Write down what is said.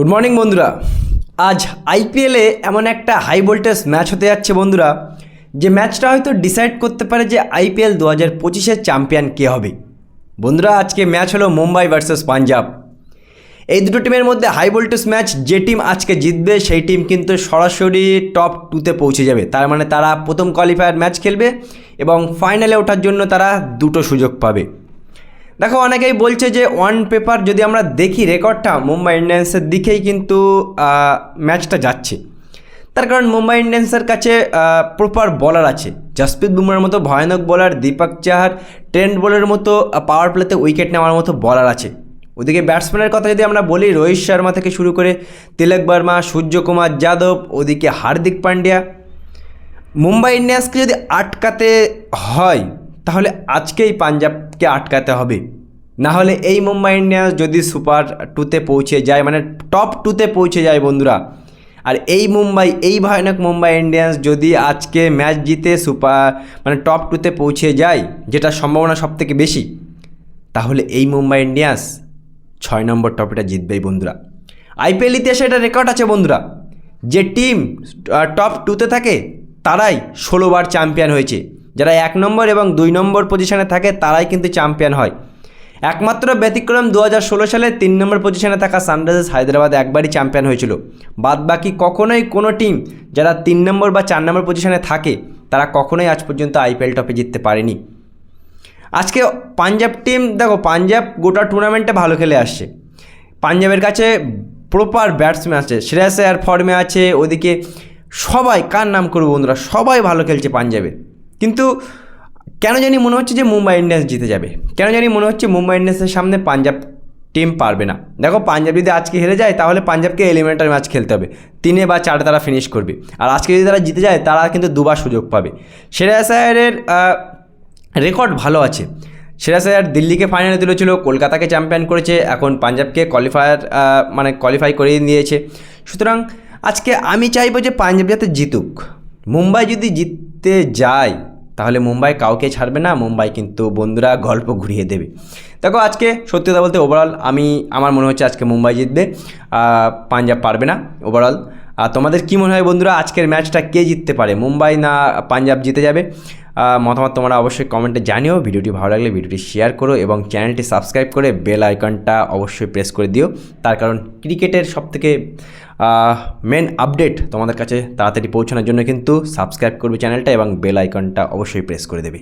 Good morning বন্ধুরা। আজ আইপিএলে এমন একটা হাই ভোল্টেজ ম্যাচ হতে যাচ্ছে, বন্ধুরা, যে ম্যাচটা হয়তো ডিসাইড করতে পারে যে আইপিএল দু হাজার পঁচিশের চ্যাম্পিয়ন কে হবে। বন্ধুরা, আজকে ম্যাচ হলো মুম্বাই ভার্সেস পাঞ্জাব। এই দুটো টিমের মধ্যে হাই ভোল্টেজ ম্যাচ যে টিম আজকে জিতবে, সেই টিম কিন্তু সরাসরি টপ টুতে পৌঁছে যাবে। তার মানে তারা প্রথম কোয়ালিফায়ার ম্যাচ খেলবে এবং ফাইনালে ওঠার জন্য তারা দুটো সুযোগ পাবে। দেখো, অনেকেই বলছে যে ওয়ান পেপার যদি আমরা দেখি রেকর্ডটা, মুম্বাই ইন্ডিয়ান্সের দিকেই কিন্তু ম্যাচটা যাচ্ছে। তার কারণ মুম্বাই ইন্ডিয়ান্সের কাছে প্রপার বলার আছে। জসপ্রীত বুমরার মতো ভয়ানক বলার দীপক চাহার ট্রেন্ড বোলের মতো পাওয়ার প্লেতে উইকেট নেওয়ার মতো বলার আছে। ওদিকে ব্যাটসম্যানের কথা যদি আমরা বলি, রোহিত শর্মা থেকে শুরু করে তিলক বর্মা, সূর্যকুমার যাদব, ওদিকে হার্দিক পান্ডিয়া। মুম্বাই ইন্ডিয়ান্সকে যদি আটকাতে হয় তাহলে আজকেই পাঞ্জাবকে আটকাতে হবে। না হলে এই মুম্বাই ইন্ডিয়ান্স যদি সুপার টুতে পৌঁছে যায় মানে টপ টুতে পৌঁছে যায় বন্ধুরা, আর এই মুম্বাই, এই ভয়ানক মুম্বাই ইন্ডিয়ান্স যদি আজকে ম্যাচ জিতে সুপার মানে টপ টুতে পৌঁছে যায়, যেটা সম্ভাবনা সব থেকে বেশি, তাহলে এই মুম্বাই ইন্ডিয়ান্স ছয় নম্বর টপটা জিতবেই বন্ধুরা। আইপিএল ইতিহাসে এটা রেকর্ড আছে বন্ধুরা, যে টিম টপ টুতে থাকে, তারাই ষোলোবার চ্যাম্পিয়ন হয়েছে। যারা এক নম্বর এবং দুই নম্বর পজিশনে থাকে, তারাই কিন্তু চ্যাম্পিয়ন হয়। একমাত্র ব্যতিক্রম দু হাজার ষোলো সালে তিন নম্বর পজিশনে থাকা সানরাইজার্স হায়দ্রাবাদ একবারই চ্যাম্পিয়ন হয়েছিল। বাদ বাকি কখনোই কোনো টিম যারা তিন নম্বর বা চার নম্বর পজিশনে থাকে, তারা কখনোই আজ পর্যন্ত আইপিএল টপে জিততে পারেনি। আজকে পাঞ্জাব টিম দেখো পাঞ্জাব গোটা টুর্নামেন্টে ভালো খেলে আসছে। পাঞ্জাবের কাছে প্রপার ব্যাটসম্যান আছে, শ্রেয়াস ফর্মে আছে, ওদিকে সবাই, কার নাম করব বন্ধুরা? সবাই ভালো খেলছে পাঞ্জাবের কিন্তু কেন জানি মনে হচ্ছে যে মুম্বাই ইন্ডিয়ান্স জিতে যাবে। কেন জানি মনে হচ্ছে মুম্বাই ইন্ডিয়ান্সের সামনে পাঞ্জাব টিম পারবে না। দেখো পাঞ্জাব যদি আজকে হেরে যায় তাহলে পাঞ্জাবকে এলিমিনেটার ম্যাচ খেলতে হবে। তিনে বা চারে তারা ফিনিশ করবে। আর আজকে যদি তারা জিতে যায় তারা কিন্তু দুবার সুযোগ পাবে। আয়ারের আহ, রেকর্ড ভালো আছে। শ্রেয়াস আয়ার দিল্লিকে ফাইনালে তুলেছিল কলকাতাকে চ্যাম্পিয়ন করেছে এখন পাঞ্জাবকে কোয়ালিফায়ার মানে কোয়ালিফাই করিয়ে দিয়েছে সুতরাং আজকে আমি চাইব যে পাঞ্জাব যাতে জিতুক। মুম্বাই যদি জিততে যায় তাহলে মুম্বাই কাউকে ছাড়বে না, মুম্বাই কিন্তু বন্ধুরা গল্প ঘুরিয়ে দেবে। দেখো, আজকে সত্যি কথা বলতে ওভারঅল আমি, আমার মনে হচ্ছে আজকে মুম্বাই জিতবে পাঞ্জাব পারবে না ওভারঅল আর তোমাদের কী মনে হয় বন্ধুরা, আজকের ম্যাচটা কে জিততে পারে, মুম্বাই না পাঞ্জাব জিতে যাবে? মতামত তোমরা অবশ্যই কমেন্টে জানিও। ভিডিওটি ভালো লাগলে ভিডিওটি শেয়ার করো এবং চ্যানেলটি সাবস্ক্রাইব করে বেল আইকনটা অবশ্যই প্রেস করে দিও। তার কারণ ক্রিকেটের সবথেকে মেন আপডেট তোমাদের কাছে তাড়াতাড়ি পৌঁছানোর জন্য কিন্তু সাবস্ক্রাইব করবে চ্যানেলটা এবং বেল আইকনটা অবশ্যই প্রেস করে দেবে।